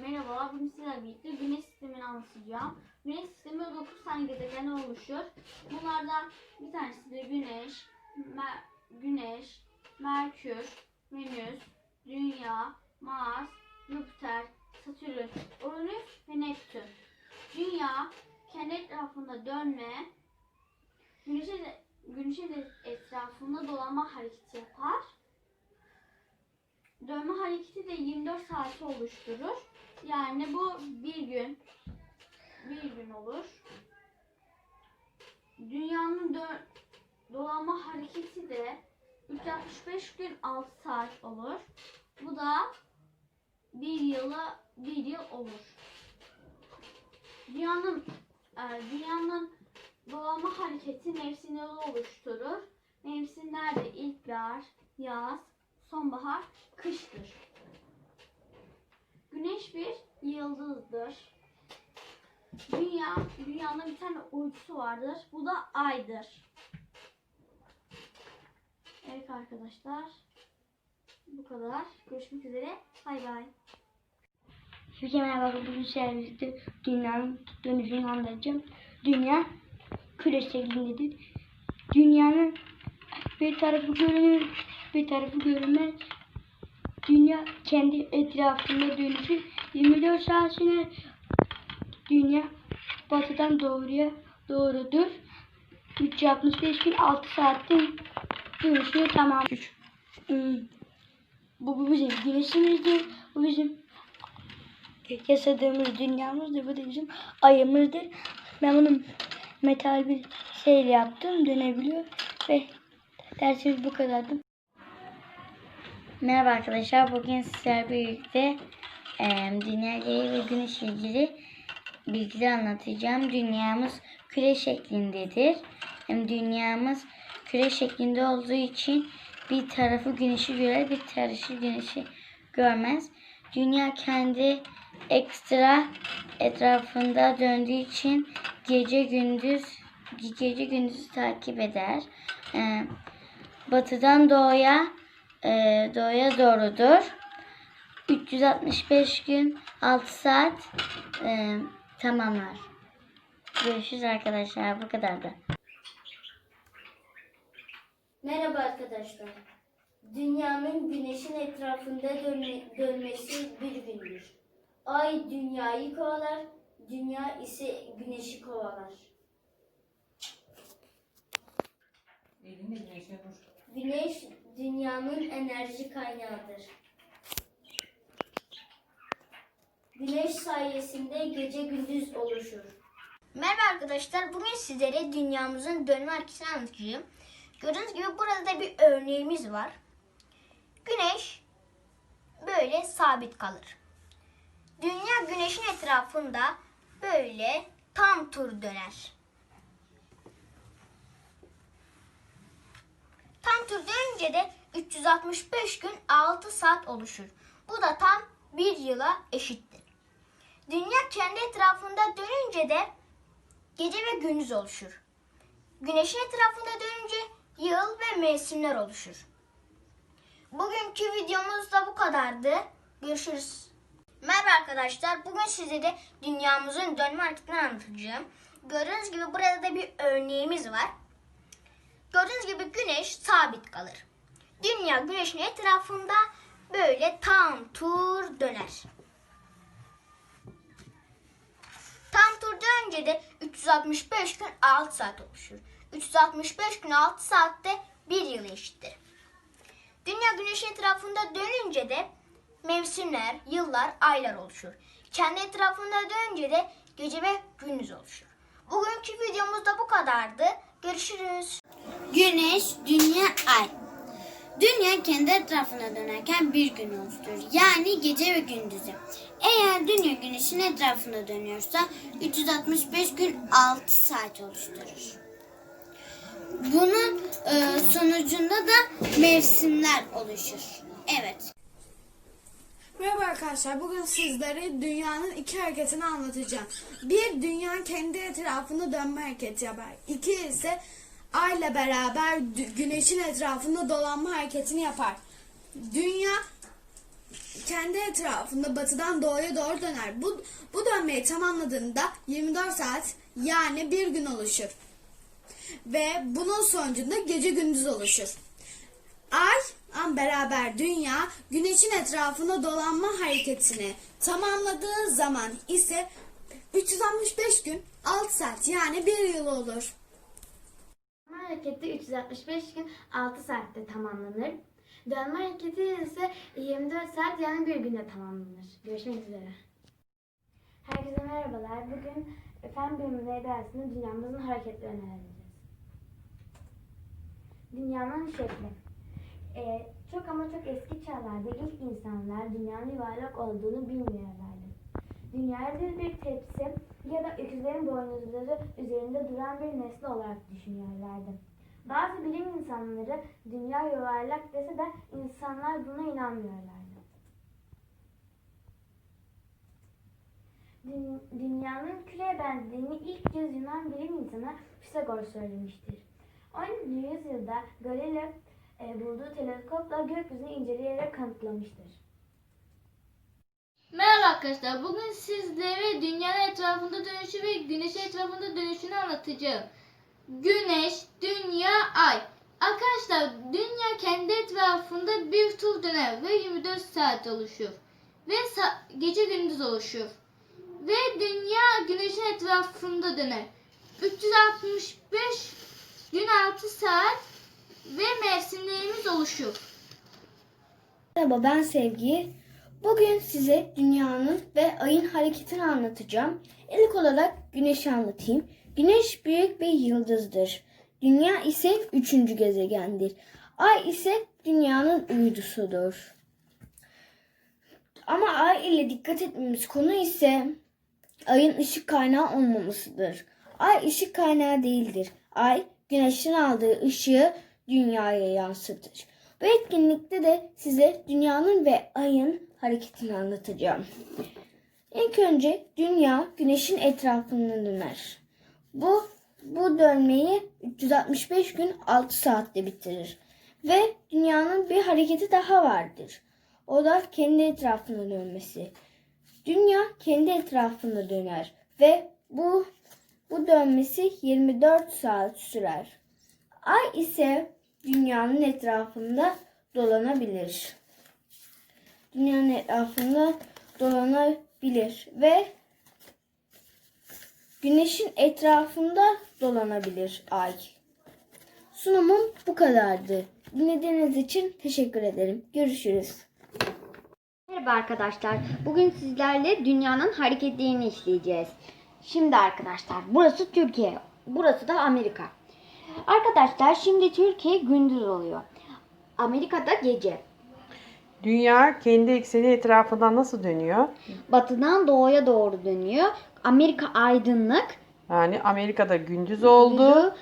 Merhaba, bugün sizlerle birlikte Güneş sistemini anlatacağım. Güneş sistemi 9 tane gezegen oluşur. Bunlardan bir tanesi de Güneş, Mer- Güneş, Merkür, Venüs, Dünya, Mars, Jüpiter, Satürn, Uranüs ve Neptün. Dünya kendi etrafında dönme, Güneş'e de, Güneş'e de etrafında dolanma hareketi yapar. Dönme hareketi de 24 saati oluşturur. Yani bu bir gün bir gün olur. Dünyanın dö- dolanma hareketi de 365 gün 6 saat olur. Bu da bir yıla bir yıl olur. Dünyanın e, dünyanın dolanma hareketi mevsimleri oluşturur. Mevsimler de ilkbahar, yaz, sonbahar, kıştır. Güneş bir yıldızdır. Dünya, dünyanın bir tane uydusu vardır. Bu da aydır. Evet arkadaşlar. Bu kadar. Görüşmek üzere. Bay bay. Herkese merhaba. Bugün sizlerle dünyanın dönüşünü anlatacağım. Dünya küre şeklindedir. Dünyanın bir tarafı görünür, bir tarafı görünmez. Dünya kendi etrafında dönüşür. 24 saat sürer. Dünya batıdan doğruya doğrudur. 365 gün 6 saatte dönüşüyor tamam. Hmm. Bu, bu bizim güneşimizdir. Bu bizim yaşadığımız dünyamızdır. Bu da bizim ayımızdır. Ben bunu metal bir şeyle yaptım. Dönebiliyor. Ve dersimiz bu kadardı. Merhaba arkadaşlar. Bugün sizlerle birlikte e, dünya ile ve güneş ilgili bilgiler anlatacağım. Dünyamız küre şeklindedir. Hem dünyamız küre şeklinde olduğu için bir tarafı güneşi görer, bir tarafı güneşi görmez. Dünya kendi ekstra etrafında döndüğü için gece gündüz gece gündüz takip eder. Ee, batıdan doğuya e, doğuya doğrudur. 365 gün 6 saat e, tamamlar. Görüşürüz arkadaşlar. Bu kadardı. Merhaba arkadaşlar. Dünyanın güneşin etrafında dönme- dönmesi bir gündür. Ay dünyayı kovalar, dünya ise güneşi kovalar. Elinde güneşe vur. Güneş dünyanın enerji kaynağıdır. Güneş sayesinde gece gündüz oluşur. Merhaba arkadaşlar. Bugün sizlere dünyamızın dönme hareketini anlatacağım. Gördüğünüz gibi burada da bir örneğimiz var. Güneş böyle sabit kalır. Dünya güneşin etrafında böyle tam tur döner. Tam tur dönünce de 365 gün 6 saat oluşur. Bu da tam bir yıla eşittir. Dünya kendi etrafında dönünce de gece ve gündüz oluşur. Güneşin etrafında dönünce yıl ve mevsimler oluşur. Bugünkü videomuz da bu kadardı. Görüşürüz. Merhaba arkadaşlar. Bugün size de dünyamızın dönme hareketini anlatacağım. Gördüğünüz gibi burada da bir örneğimiz var. Gördüğünüz gibi güneş sabit kalır. Dünya güneşin etrafında böyle tam tur döner. Tam tur dönünce de 365 gün 6 saat oluşur. 365 gün 6 saatte bir yıl eşittir. Dünya güneşin etrafında dönünce de mevsimler, yıllar, aylar oluşur. Kendi etrafında dönünce de gece ve gündüz oluşur. Bugünkü videomuz da bu kadardı. Görüşürüz. Güneş, dünya, ay. Dünya kendi etrafına dönerken bir gün oluşturur. Yani gece ve gündüzü. Eğer dünya güneşin etrafına dönüyorsa 365 gün 6 saat oluşturur. Bunun e, sonucunda da mevsimler oluşur. Evet. Merhaba arkadaşlar. Bugün sizlere dünyanın iki hareketini anlatacağım. Bir, dünya kendi etrafında dönme hareketi yapar. İki ise ay ile beraber güneşin etrafında dolanma hareketini yapar. Dünya kendi etrafında batıdan doğuya doğru döner. Bu, bu dönmeyi tamamladığında 24 saat yani bir gün oluşur. Ve bunun sonucunda gece gündüz oluşur. Ay an beraber dünya güneşin etrafında dolanma hareketini tamamladığı zaman ise 365 gün 6 saat yani bir yıl olur. Hareketi 365 gün 6 saatte tamamlanır. Dönme hareketi ise 24 saat yani bir günde tamamlanır. Görüşmek üzere. Herkese merhabalar. Bugün fen bilimleri dersinde dünyamızın hareketlerini öğreneceğiz. Dünyanın şekli. Ee, çok ama çok eski çağlarda ilk insanlar dünyanın yuvarlak olduğunu bilmiyorlardı. Dünyayı düz bir tepsi ya da öküzlerin boynuzları üzerinde duran bir nesne olarak düşünüyorlardı. Bazı bilim insanları dünya yuvarlak dese de insanlar buna inanmıyorlardı. Dün- Dünyanın küreye benzediğini ilk kez Yunan bilim insanı Pisagor söylemiştir. 17. yüzyılda Galileo e, bulduğu teleskopla gökyüzünü inceleyerek kanıtlamıştır. Merhaba arkadaşlar. Bugün sizlere dünyanın etrafında dönüşü ve güneşin etrafında dönüşünü anlatacağım. Güneş, dünya, ay. Arkadaşlar dünya kendi etrafında bir tur döner ve 24 saat oluşur. Ve sa- gece gündüz oluşur. Ve dünya güneşin etrafında döner. 365 gün 6 saat ve mevsimlerimiz oluşur. Merhaba ben Sevgi. Bugün size dünyanın ve ayın hareketini anlatacağım. İlk olarak güneşi anlatayım. Güneş büyük bir yıldızdır. Dünya ise üçüncü gezegendir. Ay ise dünyanın uydusudur. Ama ay ile dikkat etmemiz konu ise ayın ışık kaynağı olmamasıdır. Ay ışık kaynağı değildir. Ay güneşin aldığı ışığı dünyaya yansıtır. Bu etkinlikte de size dünyanın ve ayın hareketini anlatacağım. İlk önce dünya güneşin etrafında döner. Bu bu dönmeyi 365 gün 6 saatte bitirir. Ve dünyanın bir hareketi daha vardır. O da kendi etrafında dönmesi. Dünya kendi etrafında döner ve bu bu dönmesi 24 saat sürer. Ay ise dünyanın etrafında dolanabilir. Dünyanın etrafında dolanabilir ve güneşin etrafında dolanabilir ay. Sunumum bu kadardı. Dinlediğiniz için teşekkür ederim. Görüşürüz. Merhaba arkadaşlar. Bugün sizlerle dünyanın hareketlerini işleyeceğiz. Şimdi arkadaşlar burası Türkiye. Burası da Amerika. Arkadaşlar şimdi Türkiye gündüz oluyor. Amerika'da gece. Dünya kendi ekseni etrafından nasıl dönüyor? Batıdan doğuya doğru dönüyor. Amerika aydınlık. Yani Amerika'da gündüz oldu.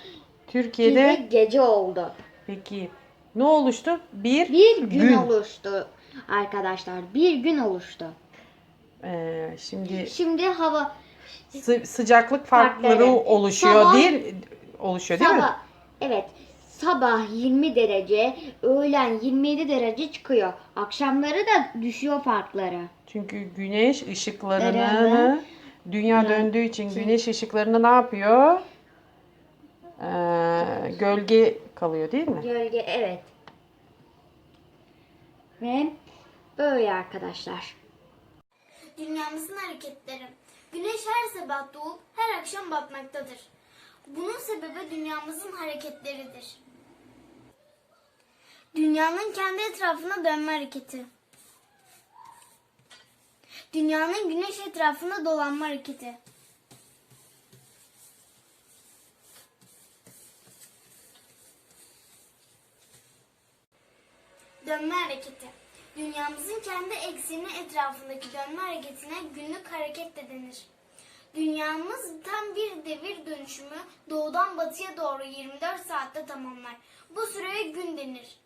Türkiye'de Türkiye'de gece oldu. peki ne oluştu? Bir, Bir gün, oluştu arkadaşlar. Bir gün oluştu. Ee, şimdi Şimdi hava sı- sıcaklık farkları Farkları. oluşuyor Sabah- değil oluşuyor değil mi? sabah evet sabah 20 derece, öğlen 27 derece çıkıyor. Akşamları da düşüyor farkları. Çünkü güneş ışıklarını Işıklarını- dünya Evet. döndüğü için güneş ışıklarını ne yapıyor? Ee, gölge kalıyor değil mi? Gölge evet. Ve böyle arkadaşlar. Dünyamızın hareketleri. Güneş her sabah doğup her akşam batmaktadır. Bunun sebebi dünyamızın hareketleridir. Dünyanın kendi etrafına dönme hareketi. Dünyanın güneş etrafında dolanma hareketi. Dönme hareketi. Dünyamızın kendi ekseni etrafındaki dönme hareketine günlük hareket de denir. Dünyamız tam bir devir dönüşümü doğudan batıya doğru 24 saatte tamamlar. Bu süreye gün denir.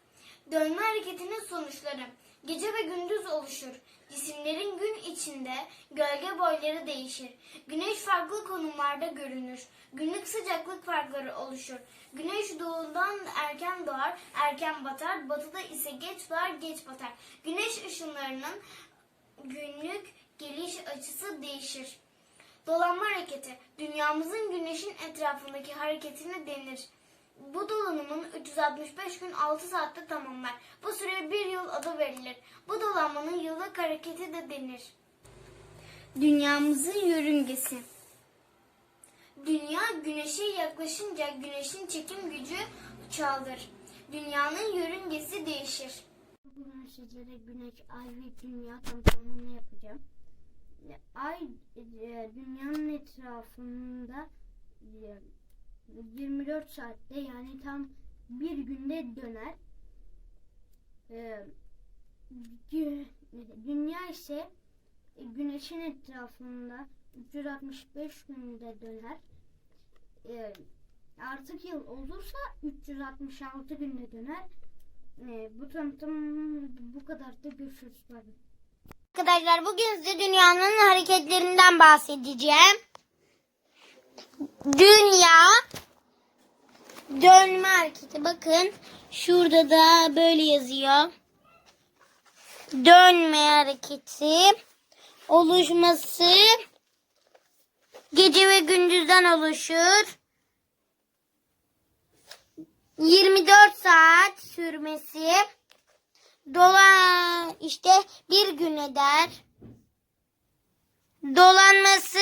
Dönme hareketinin sonuçları. Gece ve gündüz oluşur. Cisimlerin gün içinde gölge boyları değişir. Güneş farklı konumlarda görünür. Günlük sıcaklık farkları oluşur. Güneş doğudan erken doğar, erken batar. Batıda ise geç doğar, geç batar. Güneş ışınlarının günlük geliş açısı değişir. Dolanma hareketi, dünyamızın güneşin etrafındaki hareketine denir. Bu dolanımın 365 gün 6 saatte tamamlar. Bu süreye bir yıl adı verilir. Bu dolanmanın yıllık hareketi de denir. Dünyamızın yörüngesi. Dünya güneşe yaklaşınca güneşin çekim gücü çoğalır. Dünyanın yörüngesi değişir. Bugün sizlere güneş, ay ve dünya tanıtımını yapacağım. Ay e, dünyanın etrafında e, 24 saatte yani tam bir günde döner. E, dü- Dünya ise e, güneşin etrafında 365 günde döner. E, Artık yıl olursa 366 günde döner. Bu tanıtım bu kadar da görüşürüz. Bay. Arkadaşlar bugün size dünyanın hareketlerinden bahsedeceğim. Dünya dönme hareketi. Bakın şurada da böyle yazıyor. Dönme hareketi oluşması gece ve gündüzden oluşur. 24 saat sürmesi dolan işte bir gün eder. Dolanması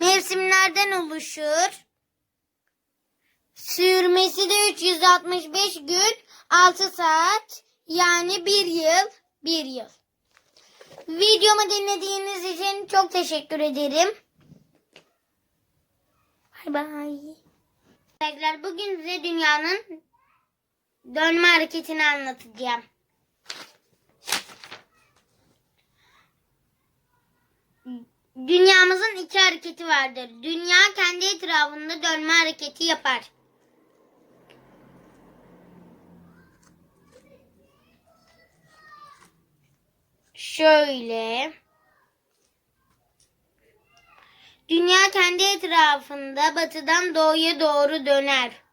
mevsimlerden oluşur. Sürmesi de 365 gün 6 saat yani bir yıl bir yıl. Videomu dinlediğiniz için çok teşekkür ederim. Bay bay. Bugün size dünyanın dönme hareketini anlatacağım. Dünyamızın iki hareketi vardır. Dünya kendi etrafında dönme hareketi yapar. Şöyle. Dünya kendi etrafında batıdan doğuya doğru döner.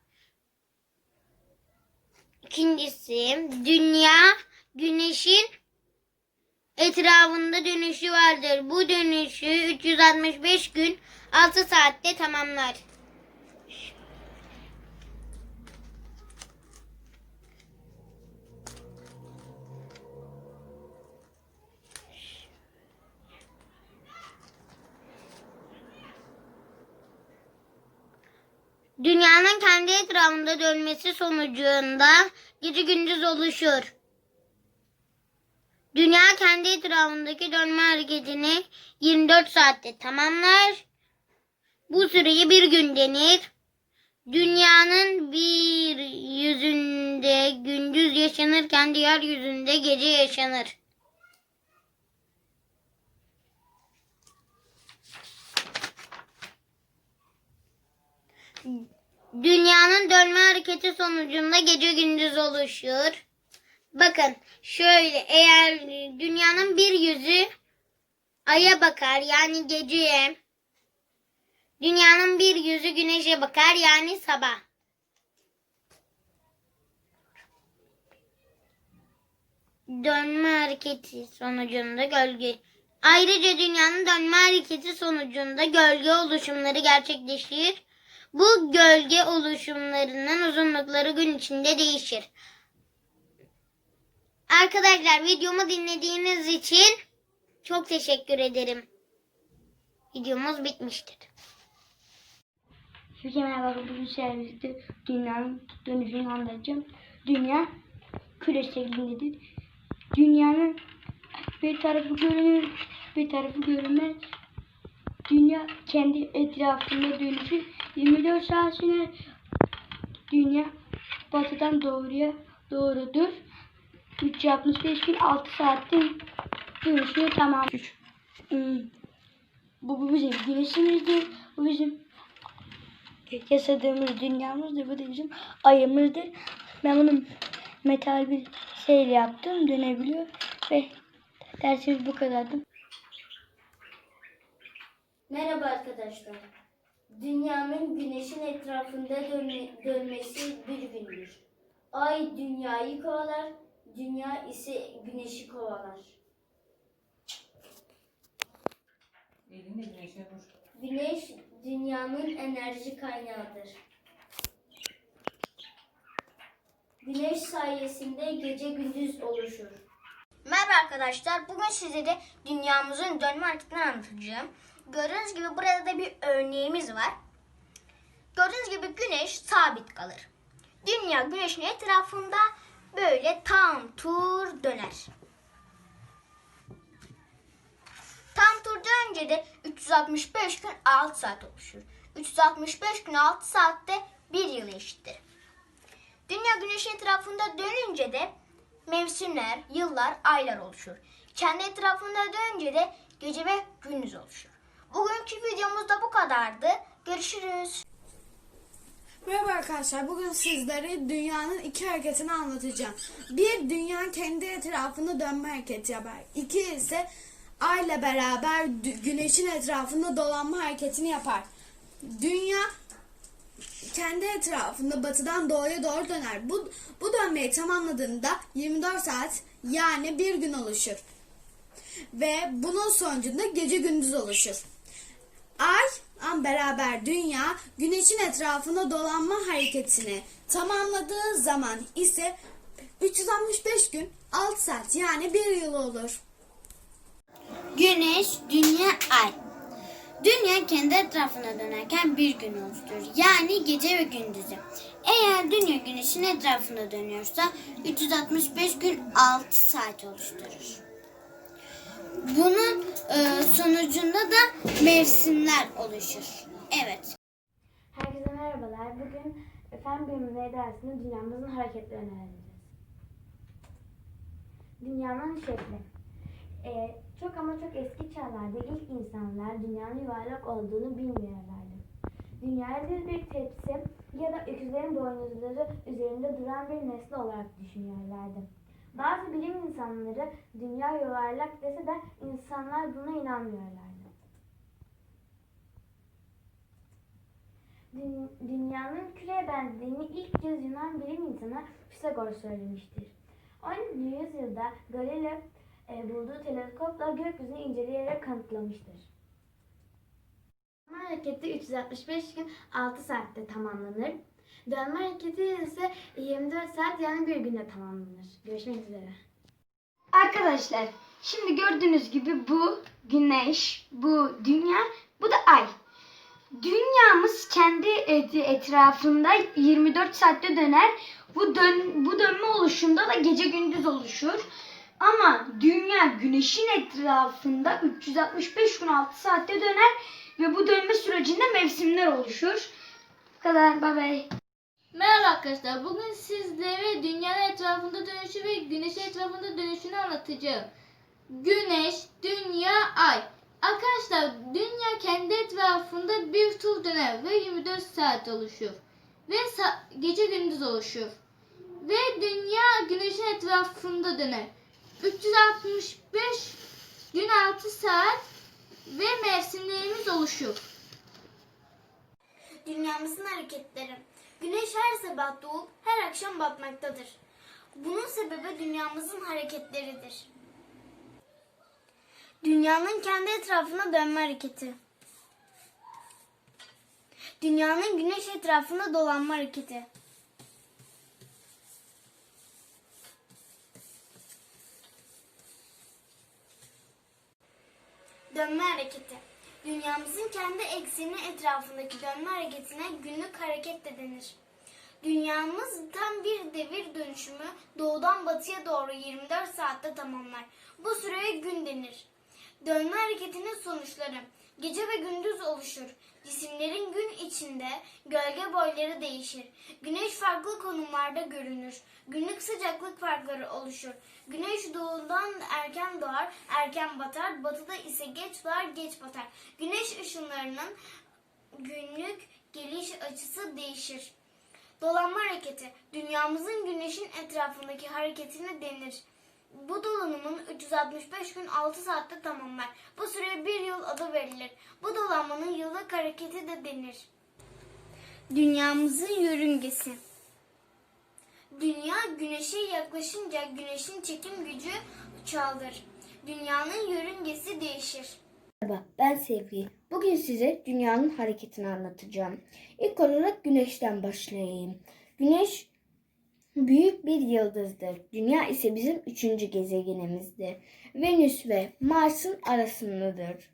İkincisi, dünya güneşin etrafında dönüşü vardır. Bu dönüşü 365 gün 6 saatte tamamlar. Dünyanın kendi etrafında dönmesi sonucunda gece gündüz oluşur. Dünya kendi etrafındaki dönme hareketini 24 saatte tamamlar. Bu süreye bir gün denir. Dünyanın bir yüzünde gündüz yaşanırken diğer yüzünde gece yaşanır. Dünyanın dönme hareketi sonucunda gece gündüz oluşur. Bakın şöyle eğer dünyanın bir yüzü aya bakar yani geceye. Dünyanın bir yüzü güneşe bakar yani sabah. Dönme hareketi sonucunda gölge. Ayrıca dünyanın dönme hareketi sonucunda gölge oluşumları gerçekleşir. Bu gölge oluşumlarının uzunlukları gün içinde değişir. Arkadaşlar videomu dinlediğiniz için çok teşekkür ederim. Videomuz bitmiştir. Herkese merhaba. Bugün serviste dünyanın dönüşünü anlatacağım. Dünya küre şeklindedir. Dünyanın bir tarafı görünür, bir tarafı görünmez. Dünya kendi etrafında dönüşür. 24 saat sürer. Dünya batıdan doğruya doğrudur. 365 gün 6 saatte dönüşü tamam. Hmm. Bu, bu bizim güneşimizdir. Bu bizim yaşadığımız dünyamızdır. Bu da bizim ayımızdır. Ben bunun metal bir şeyle yaptım. Dönebiliyor ve dersimiz bu kadardı. Merhaba arkadaşlar. Dünyanın güneşin etrafında dönme- dönmesi bir gündür. Ay dünyayı kovalar, dünya ise güneşi kovalar. Elinde güneşe vur. Güneş dünyanın enerji kaynağıdır. Güneş sayesinde gece gündüz oluşur. Merhaba arkadaşlar. Bugün size de dünyamızın dönme hareketini anlatacağım. Gördüğünüz gibi burada da bir örneğimiz var. Gördüğünüz gibi güneş sabit kalır. Dünya güneşin etrafında böyle tam tur döner. Tam tur dönünce de 365 gün 6 saat oluşur. 365 gün 6 saatte bir yıl eşittir. Dünya güneşin etrafında dönünce de mevsimler, yıllar, aylar oluşur. Kendi etrafında dönünce de gece ve gündüz oluşur. Bugünkü videomuz da bu kadardı. Görüşürüz. Merhaba arkadaşlar. Bugün sizlere dünyanın iki hareketini anlatacağım. Bir, dünya kendi etrafında dönme hareketi yapar. İki ise ay ile beraber güneşin etrafında dolanma hareketini yapar. Dünya kendi etrafında batıdan doğuya doğru döner. Bu, bu dönmeyi tamamladığında 24 saat yani bir gün oluşur. Ve bunun sonucunda gece gündüz oluşur. Ay beraber dünya güneşin etrafında dolanma hareketini tamamladığı zaman ise 365 gün 6 saat yani bir yıl olur. Güneş, dünya, ay. Dünya kendi etrafına dönerken bir gün oluşturur. Yani gece ve gündüzü. Eğer dünya güneşin etrafında dönüyorsa 365 gün 6 saat oluşturur. Sonucunda da mevsimler oluşur. Evet. Herkese merhabalar. Bugün fen bilimleri dersinde dünyamızın hareketlerini öğreneceğiz. Dünyanın şekli. Ee, çok ama çok eski çağlarda ilk insanlar dünyanın yuvarlak olduğunu bilmiyorlardı. Dünyayı bir tepsi ya da öküzlerin boynuzları üzerinde duran bir nesne olarak düşünüyorlardı. Bazı bilim insanları dünya yuvarlak dese de insanlar buna inanmıyorlardı. Dün- Dünyanın küreye benzediğini ilk kez Yunan bilim insanı Pisagor söylemiştir. 17. yüzyılda Galileo e, bulduğu teleskopla gökyüzünü inceleyerek kanıtlamıştır. Hareketi 365 gün 6 saatte tamamlanır. Dönme hareketi ise 24 saat yani bir günde tamamlanır. Görüşmek üzere. Arkadaşlar şimdi gördüğünüz gibi bu güneş, bu dünya, bu da ay. Dünyamız kendi et- etrafında 24 saatte döner. Bu dön bu dönme oluşunda da gece gündüz oluşur. Ama dünya güneşin etrafında 365 gün 6 saatte döner ve bu dönme sürecinde mevsimler oluşur. Bu kadar. Bay bay. Merhaba arkadaşlar. Bugün sizlere dünyanın etrafında dönüşü ve güneşin etrafında dönüşünü anlatacağım. Güneş, dünya, ay. Arkadaşlar dünya kendi etrafında bir tur döner ve 24 saat oluşur. Ve sa- gece gündüz oluşur. Ve dünya güneşin etrafında döner. 365 gün 6 saat ve mevsimlerimiz oluşur. Dünyamızın hareketleri. Güneş her sabah doğup her akşam batmaktadır. Bunun sebebi dünyamızın hareketleridir. Dünyanın kendi etrafına dönme hareketi. Dünyanın güneş etrafında dolanma hareketi. Dönme hareketi. Dünyamızın kendi ekseni etrafındaki dönme hareketine günlük hareket de denir. Dünyamız tam bir devir dönüşümü doğudan batıya doğru 24 saatte tamamlar. Bu süreye gün denir. Dönme hareketinin sonuçları gece ve gündüz oluşur. Cisimlerin gün içinde gölge boyları değişir. Güneş farklı konumlarda görünür. Günlük sıcaklık farkları oluşur. Güneş doğudan erken doğar, erken batar. Batıda ise geç doğar, geç batar. Güneş ışınlarının günlük geliş açısı değişir. Dolanma hareketi dünyamızın güneşin etrafındaki hareketine denir. Bu dolanımın 365 gün 6 saatte tamamlar. Bu süreye bir yıl adı verilir. Bu dolanmanın yıllık hareketi de denir. Dünyamızın yörüngesi Dünya güneşe yaklaşınca güneşin çekim gücü çoğalır. Dünyanın yörüngesi değişir. Merhaba, ben Sevgi. Bugün size dünyanın hareketini anlatacağım. İlk olarak güneşten başlayayım. Güneş büyük bir yıldızdır. Dünya ise bizim üçüncü gezegenimizdir. Venüs ve Mars'ın arasındadır.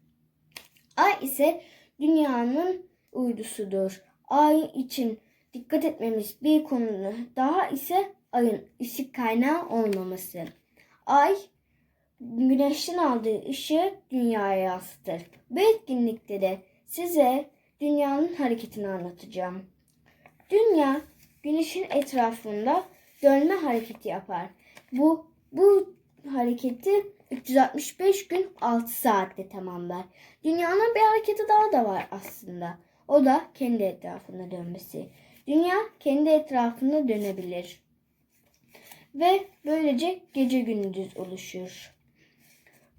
Ay ise dünyanın uydusudur. Ay için dikkat etmemiz bir konu daha ise ayın ışık kaynağı olmaması. Ay güneşten aldığı ışığı dünyaya yansıtır. Bu etkinlikte de size dünyanın hareketini anlatacağım. Dünya güneşin etrafında dönme hareketi yapar. Bu bu hareketi 365 gün 6 saatte tamamlar. Dünyanın bir hareketi daha da var aslında. O da kendi etrafında dönmesi. Dünya kendi etrafında dönebilir. Ve böylece gece gündüz oluşur.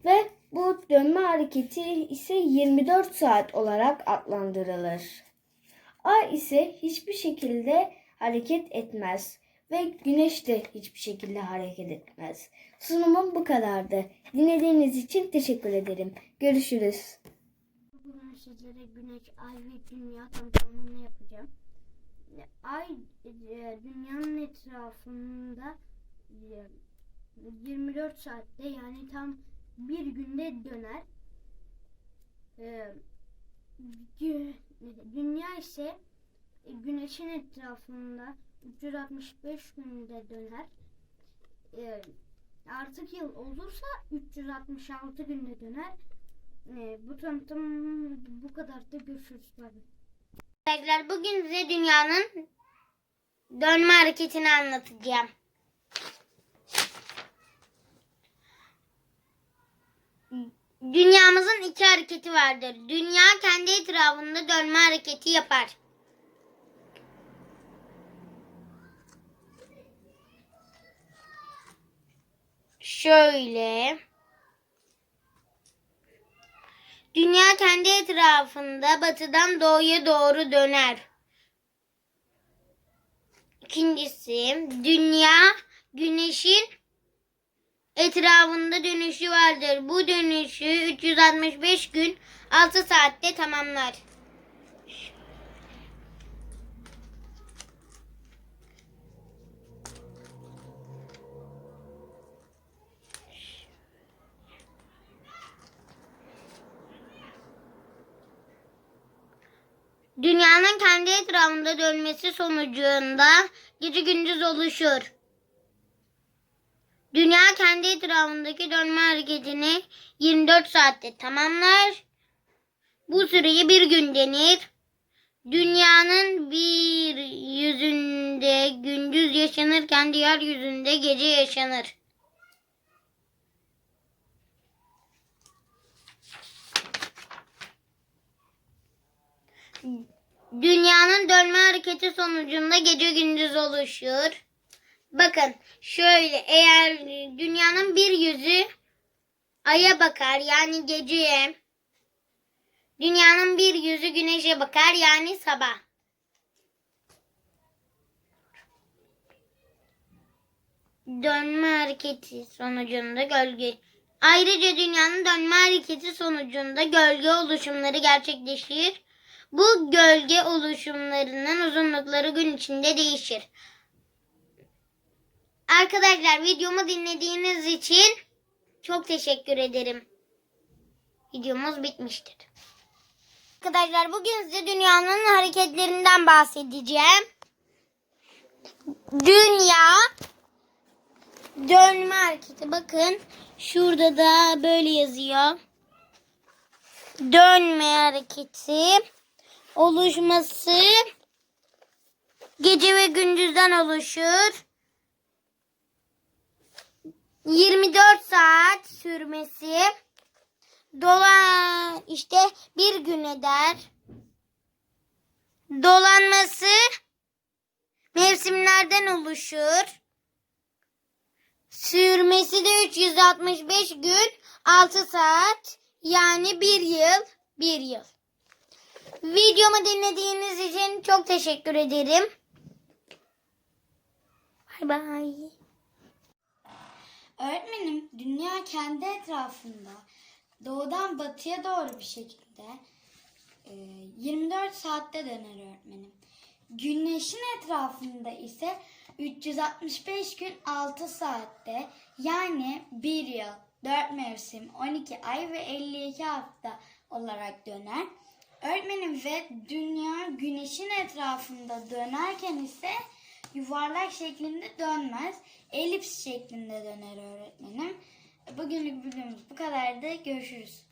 Ve bu dönme hareketi ise 24 saat olarak adlandırılır. Ay ise hiçbir şekilde hareket etmez ve güneş de hiçbir şekilde hareket etmez. Sunumum bu kadardı. Dinlediğiniz için teşekkür ederim. Görüşürüz. Bugün sizlere güneş, ay ve dünya tanıtımını yapacağım. Ay e, dünyanın etrafında e, 24 saatte yani tam bir günde döner. E, Dünya ise e, güneşin etrafında 365 günde döner. E, Artık yıl olursa 366 günde döner. Ee, bu tanıtım bu kadar da görüşürüz. Arkadaşlar bugün size dünyanın dönme hareketini anlatacağım. Dünyamızın iki hareketi vardır. Dünya kendi etrafında dönme hareketi yapar. Şöyle. Dünya kendi etrafında batıdan doğuya doğru döner. İkincisi, dünya güneşin etrafında dönüşü vardır. Bu dönüşü 365 gün 6 saatte tamamlar. Dünyanın kendi etrafında dönmesi sonucunda gece gündüz oluşur. Dünya kendi etrafındaki dönme hareketini 24 saatte tamamlar. Bu süreyi bir gün denir. Dünyanın bir yüzünde gündüz yaşanırken diğer yüzünde gece yaşanır. Dünyanın dönme hareketi sonucunda gece gündüz oluşur. Bakın şöyle eğer dünyanın bir yüzü aya bakar yani geceye. Dünyanın bir yüzü güneşe bakar yani sabah. Dönme hareketi sonucunda gölge. Ayrıca dünyanın dönme hareketi sonucunda gölge oluşumları gerçekleşir. Bu gölge oluşumlarının uzunlukları gün içinde değişir. Arkadaşlar videomu dinlediğiniz için çok teşekkür ederim. Videomuz bitmiştir. Arkadaşlar bugün size dünyanın hareketlerinden bahsedeceğim. Dünya dönme hareketi. Bakın şurada da böyle yazıyor. Dönme hareketi oluşması gece ve gündüzden oluşur. 24 saat sürmesi dolan işte bir gün eder. Dolanması mevsimlerden oluşur. Sürmesi de 365 gün 6 saat yani 1 yıl 1 yıl. Videomu dinlediğiniz için çok teşekkür ederim. Bay bay. Öğretmenim dünya kendi etrafında doğudan batıya doğru bir şekilde e, 24 saatte döner öğretmenim. Güneşin etrafında ise 365 gün 6 saatte yani 1 yıl, 4 mevsim, 12 ay ve 52 hafta olarak döner. Öğretmenim ve dünya güneşin etrafında dönerken ise yuvarlak şeklinde dönmez. Elips şeklinde döner öğretmenim. Bugünlük videomuz bu kadardı. Görüşürüz.